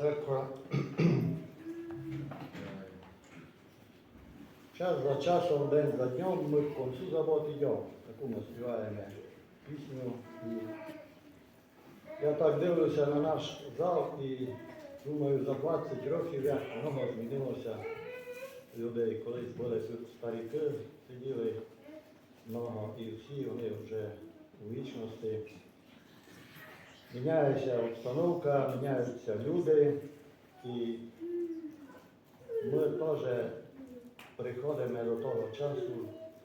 Церква. Час за часом, день за днем ми в концу забот йдемо. Таку ми співаємо пісню. І я так дивлюся на наш зал і думаю, за 20 років як много змінилося людей. Колись були тут старіки, сиділи много і всі вони вже у вічності. Міняється обстановка, міняються люди, і ми теж приходимо до того часу,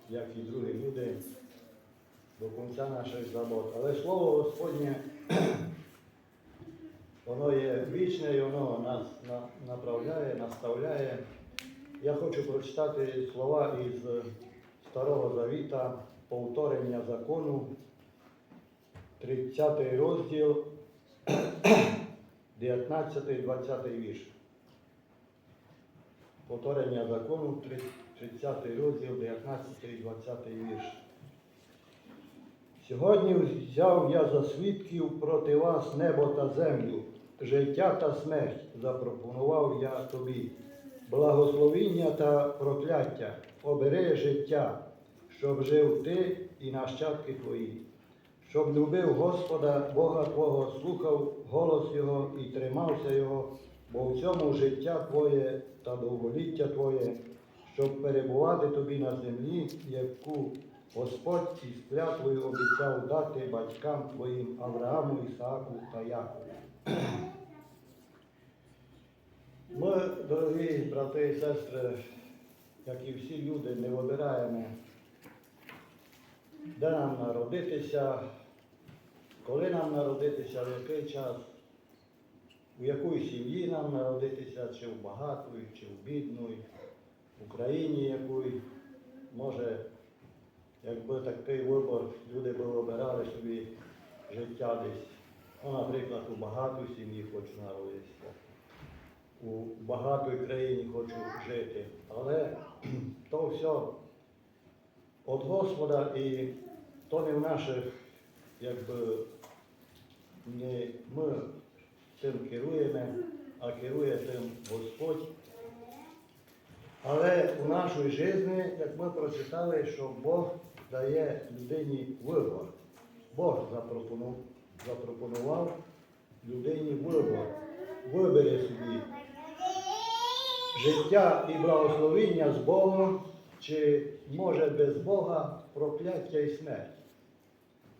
як і другі люди, до кінця наших забот. Але Слово Господнє, воно є вічне і воно нас направляє, наставляє. Я хочу прочитати слова із Старого Завіта, повторення закону. 30 розділ, 19-20 вірш. Повторення закону, 30 розділ, 19-20 вірш. Сьогодні взяв я за свідків проти вас небо та землю, життя та смерть запропонував я тобі, благословіння та прокляття, обери життя, щоб жив ти і нащадки твої щоб любив Господа, Бога Твого, слухав голос Його і тримався Його, бо в цьому життя Твоє та довголіття Твоє, щоб перебувати тобі на землі, яку Господь із клятвою обіцяв дати батькам Твоїм Аврааму, Ісааку та Якову. Ми, дорогі брати і сестри, як і всі люди, не вибираємо де нам народитися, коли нам народитися, в який час, у якої сім'ї нам народитися, чи в багатої, чи в бідної, в Україні якої, може, якби такий вибор люди б обирали собі життя десь. Ну, наприклад, у багатій сім'ї хочу народитися, у багатій країні хочу жити. Але то все від Господа і то не в наших, якби не ми цим керуємо, а керує цим Господь. Але у нашій житті, як ми прочитали, що Бог дає людині вибор. Бог запропонував, людині вибор. Вибери собі життя і благословіння з Богом, чи може без Бога прокляття і смерть.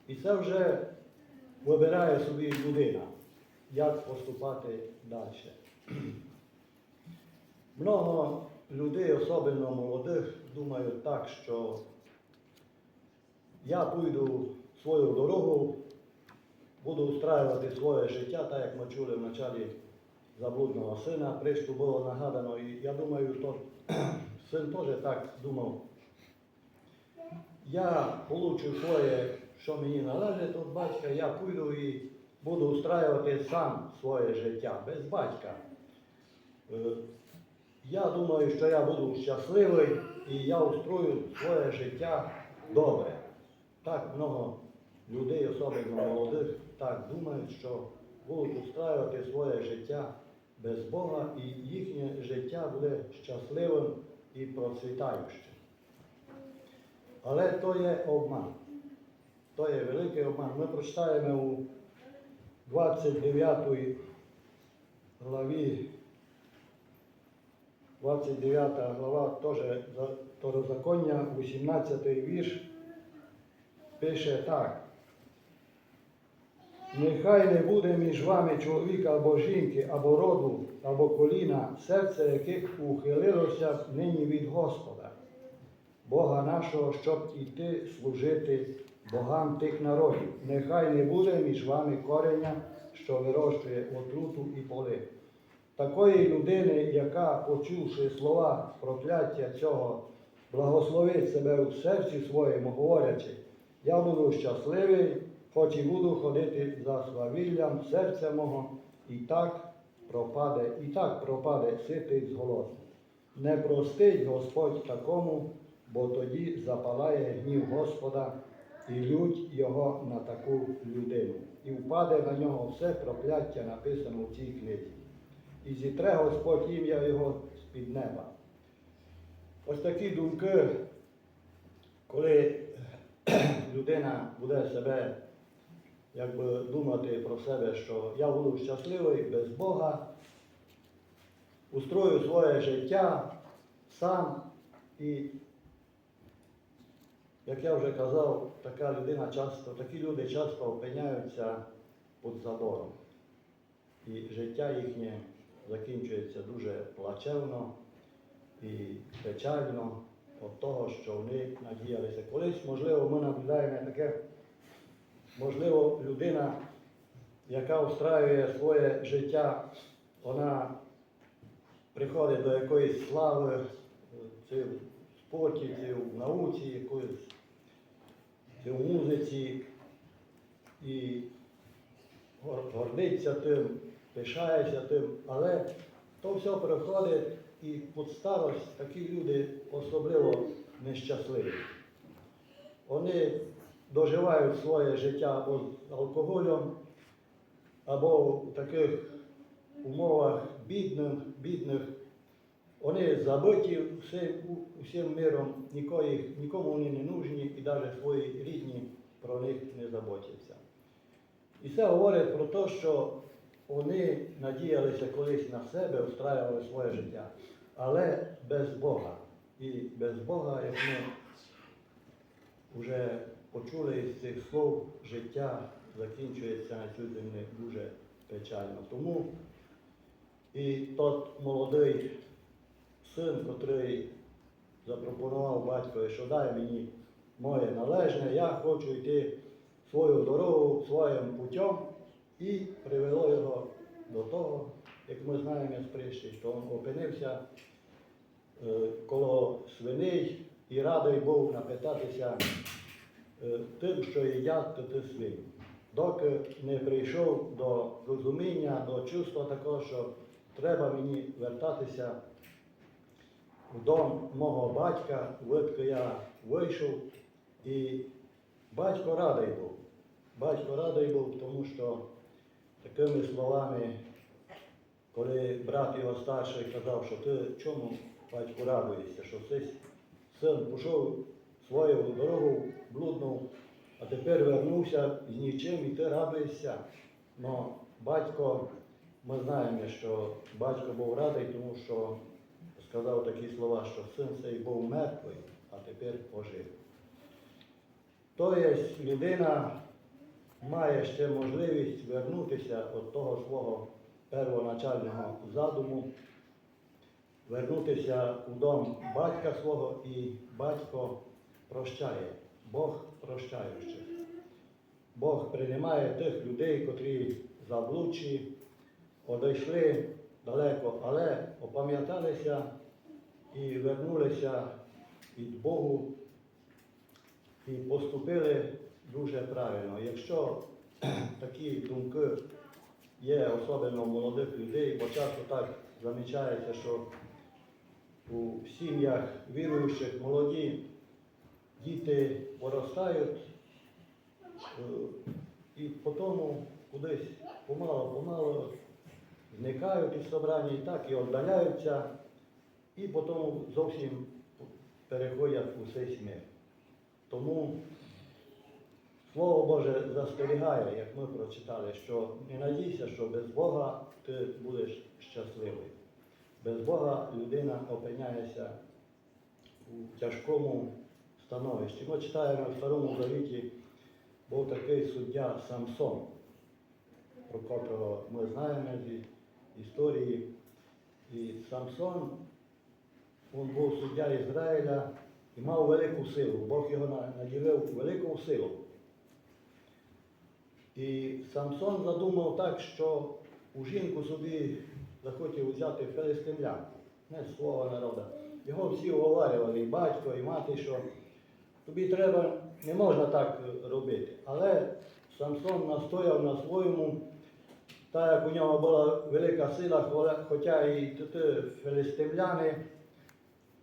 І це вже вибирає собі людина, як поступати далі. Много людей, особливо молодих, думають так, що я пойду свою дорогу, буду устраювати своє життя, так як ми чули в началі заблудного сина, причту було нагадано, і я думаю, то син теж так думав. Я получу своє, що мені належить від батька, я пойду і буду устраювати сам своє життя без батька. Е, Я думаю, що я буду щасливий і я устрою своє життя добре. Так много людей, особливо молодих, так думають, що будуть устраювати своє життя без Бога і їхнє життя буде щасливим і процвітаючим. Але то є обман. То є великий обман. Ми прочитаємо у 29 главі, 29 глава теж за- Второзаконня, 18 вірш, пише так. Нехай не буде між вами чоловіка або жінки, або роду, або коліна, серце яких ухилилося нині від Господа, Бога нашого, щоб іти служити богам тих народів. Нехай не буде між вами кореня, що вирощує отруту і поли. Такої людини, яка, почувши слова прокляття цього, благословить себе у серці своєму, говорячи, я буду щасливий, хоч і буду ходити за свавіллям серця мого, і так пропаде, і так пропаде ситий з голодним. Не простить Господь такому, бо тоді запалає гнів Господа і лють його на таку людину. І впаде на нього все прокляття, написано в цій книзі. і зітре Господь ім'я Його з-під неба. Ось такі думки, коли людина буде себе якби думати про себе, що я буду щасливий без Бога, устрою своє життя сам і, як я вже казав, така людина часто, такі люди часто опиняються під забором. І життя їхнє закінчується дуже плачевно і печально від того, що вони надіялися. Колись, можливо, ми наблюдаємо таке, можливо, людина, яка устраює своє життя, вона приходить до якоїсь слави, чи в спорті, чи в науці, якоїсь, чи в музиці, і гор- гордиться тим, пишається тим, але то все приходить і під старость такі люди особливо нещасливі. Вони доживають своє життя або з алкоголем, або в таких умовах бідних, бідних. Вони забиті всім, усім миром, нікої, нікому вони не нужні і навіть свої рідні про них не заботяться. І це говорить про те, що вони надіялися колись на себе, устраювали своє життя, але без Бога. І без Бога, як ми вже почули із цих слов, життя закінчується на цій землі дуже печально. Тому і тот молодий син, котрий запропонував батькові, що дай мені моє належне, я хочу йти свою дорогу своїм путем, і привело його до того, як ми знаємо з притчі, що він опинився е, коло свиней і радий був напитатися тим, що їдять ти свинь. Доки не прийшов до розуміння, до чувства такого, що треба мені вертатися в дом мого батька, видки я вийшов, і батько радий був. Батько радий був, тому що такими словами, коли брат його старший казав, що ти чому батьку радуєшся, що цей син пішов свою дорогу блудну, а тепер вернувся з нічим і ти радуєшся. Но батько, ми знаємо, що батько був радий, тому що сказав такі слова, що син цей був мертвий, а тепер ожив. Тобто людина має ще можливість вернутися від того свого первоначального задуму, вернутися у дом батька свого і батько прощає, Бог прощаючий. Бог приймає тих людей, котрі заблудші, одійшли далеко, але опам'яталися і вернулися від Богу і поступили дуже правильно. Якщо такі думки є особливо молодих людей, бо часто так замічається, що у сім'ях віруючих молоді діти виростають е, і потім кудись помало-помало зникають із собрання і так і віддаляються, і потім зовсім переходять у цей смерть. Тому Слово Боже застерігає, як ми прочитали, що не надійся, що без Бога ти будеш щасливий. Без Бога людина опиняється у тяжкому становищі. Ми читаємо в Старому Завіті, був такий суддя Самсон, про котрого ми знаємо з історії. І Самсон, він був суддя Ізраїля і мав велику силу. Бог його наділив велику силу. І Самсон задумав так, що у жінку собі захотів взяти филистимлянку, не свого народу. Його всі уговарювали, і батько, і мати, що тобі треба, не можна так робити. Але Самсон настояв на своєму, так як у нього була велика сила, хоча і ті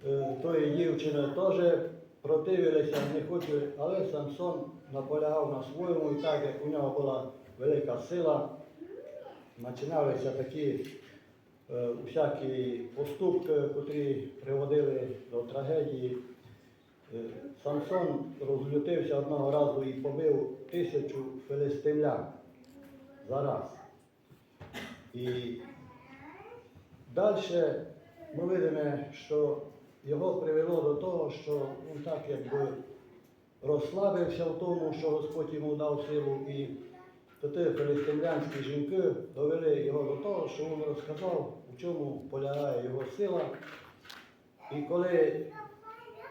е, тої дівчини теж противилися, не хотіли, але Самсон наполягав на своєму, і так як у нього була велика сила, починалися такі е, е, усякі поступки, котрі приводили до трагедії. Самсон розлютився одного разу і побив тисячу филистимлян за раз. І далі ми видимо, що його привело до того, що він так якби розслабився в тому, що Господь йому дав силу, і тоді филистимлянські жінки довели його до того, що він розказав, у чому полягає його сила. І коли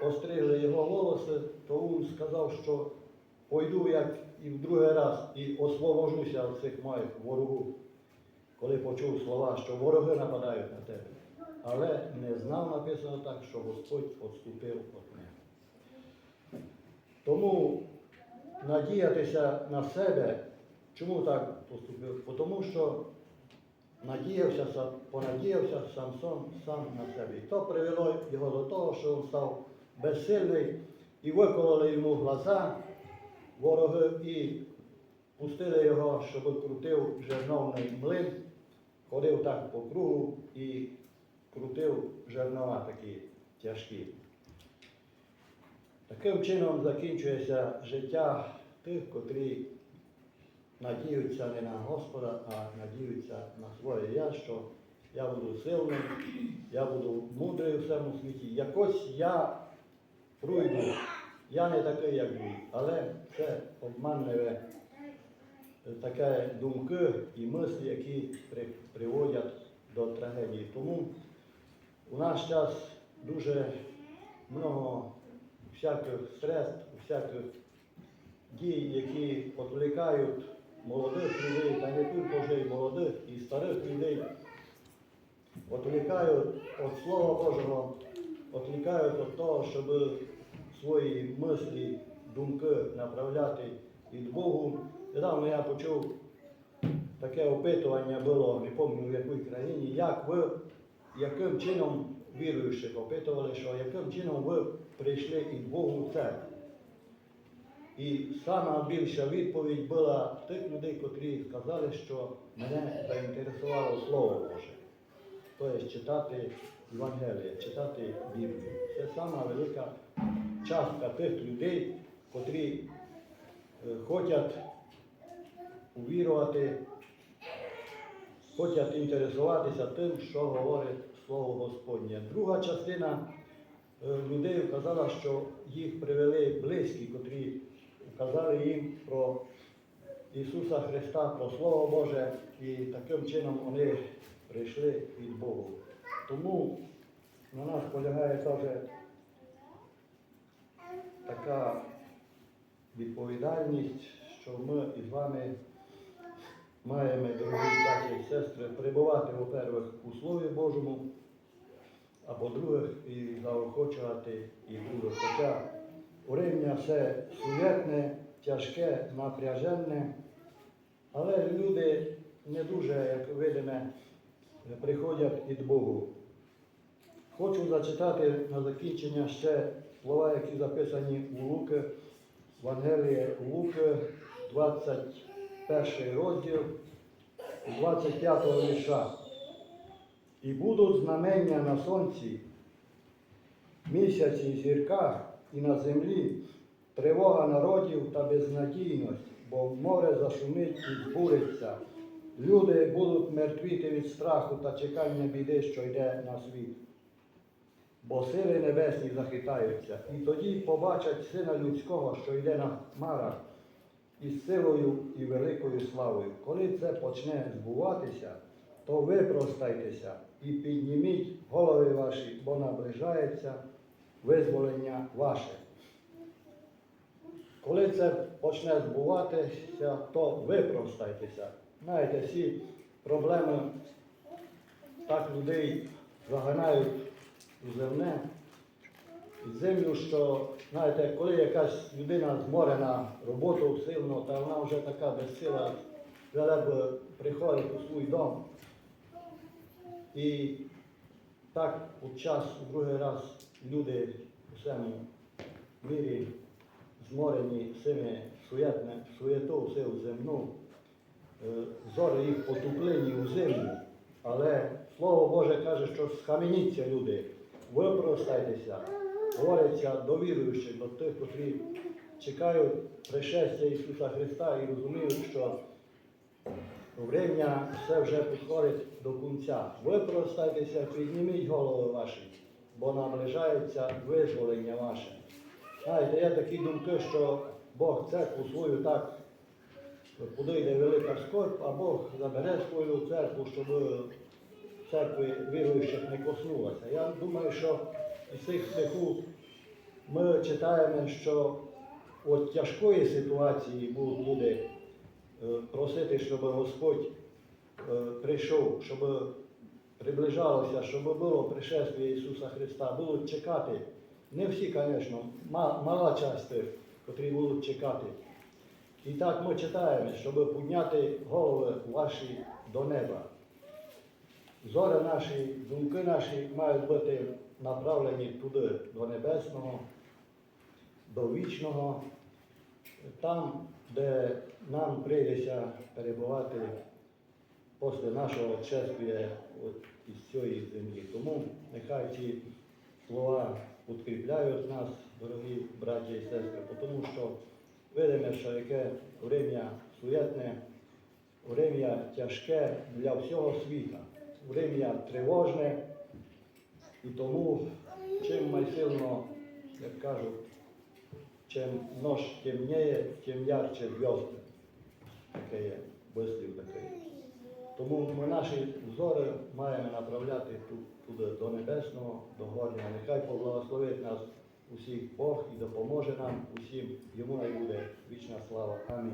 остригли його волоси, то він сказав, що пойду як і в другий раз і освобожуся від цих моїх ворогів, коли почув слова, що вороги нападають на тебе. Але не знав написано так, що Господь відступив від них. Тому надіятися на себе, чому так поступив? Тому що надіявся, понадіявся Самсон сам на себе. І то привело його до того, що він став безсильний і викололи йому глаза вороги і пустили його, щоб крутив жерновний млин, ходив так по кругу і крутив жернова такі тяжкі. Таким чином закінчується життя тих, котрі надіються не на Господа, а надіються на своє я, що я буду сильним, я буду мудрий у всьому світі. Якось я пройду. Я не такий, як ви, але це обманливе е, таке думки і мислі, які при- приводять до трагедії. Тому у наш час дуже много всяких средств, всяких дій, які відволікають молодих людей, та не тільки вже і молодих, і старих людей, відволікають від Слова Божого, відволікають від того, щоб свої мислі, думки направляти від Богу. Недавно я почув таке опитування було, не пам'ятаю в якій країні, як ви, яким чином віруючих опитували, що яким чином ви прийшли від Богу в церкву. І сама більша відповідь була тих людей, котрі сказали, що мене заінтересувало Слово Боже. Тобто читати Євангеліє, читати Біблію. Це сама велика частка тих людей, котрі е, хочуть увірувати, хочуть інтересуватися тим, що говорить Слово Господнє. Друга частина е, людей вказала, що їх привели близькі, котрі вказали їм про Ісуса Христа, про Слово Боже, і таким чином вони прийшли від Богу. Тому на нас полягає теж така відповідальність, що ми із вами маємо, дорогі браті і сестри, перебувати, во-первых, у Слові Божому, а по-друге, і заохочувати і других. Хоча урівня все суєтне, тяжке, напряженне, але люди не дуже, як видимо, приходять від Богу. Хочу зачитати на закінчення ще слова, які записані у Луки, в Євангелії Луки, 21 розділ, 25 вірша. І будуть знамення на сонці, місяці і зірках, і на землі, тривога народів та безнадійність, бо море зашумить і збуриться. Люди будуть мертвіти від страху та чекання біди, що йде на світ. Бо сили небесні захитаються, і тоді побачать Сина Людського, що йде на хмарах, із силою і великою славою. Коли це почне збуватися, то випростайтеся і підніміть голови ваші, бо наближається визволення ваше. Коли це почне збуватися, то випростайтеся. Знаєте, всі проблеми так людей заганають земне, землю, що, знаєте, коли якась людина зморена роботу сильно, та вона вже така безсила, б приходить у свій дом. І так у час, у другий раз люди у всьому мірі зморені цими суєту, сил земну, е, зори їх потуплені у землю, але Слово Боже каже, що схаменіться люди, випростайтеся, говориться до віруючих, до тих, котрі чекають пришестя Ісуса Христа і розуміють, що Время все вже підходить до кінця. Випростайтеся, підніміть голови ваші, бо наближається визволення ваше. Знаєте, є такі думки, що Бог церкву свою так подійде велика скорб, а Бог забере свою церкву, щоб церкви віруючих не коснулася. Я думаю, що із цих стиху ми читаємо, що от тяжкої ситуації будуть люди е, просити, щоб Господь е, прийшов, щоб приближалося, щоб було пришествие Ісуса Христа, будуть чекати. Не всі, звісно, ма- мала часть тих, котрі будуть чекати. І так ми читаємо, щоб підняти голови ваші до неба. Зори наші, думки наші мають бути направлені туди, до небесного, до вічного, там, де нам прийдеться перебувати після нашого чествия от, із цієї землі. Тому нехай ці слова підкріпляють нас, дорогі браті і сестри, тому що видимо, що яке время суєтне, время тяжке для всього світа, время тривожне, і тому чим майсильно, як кажуть, чим нож темніє, тим ярче зв'язки. Таке є, вислів такий. Тому ми наші взори маємо направляти ту- туди до небесного, до горнього. Нехай поблагословить нас усіх Бог і допоможе нам усім. Йому най буде вічна слава. Амінь.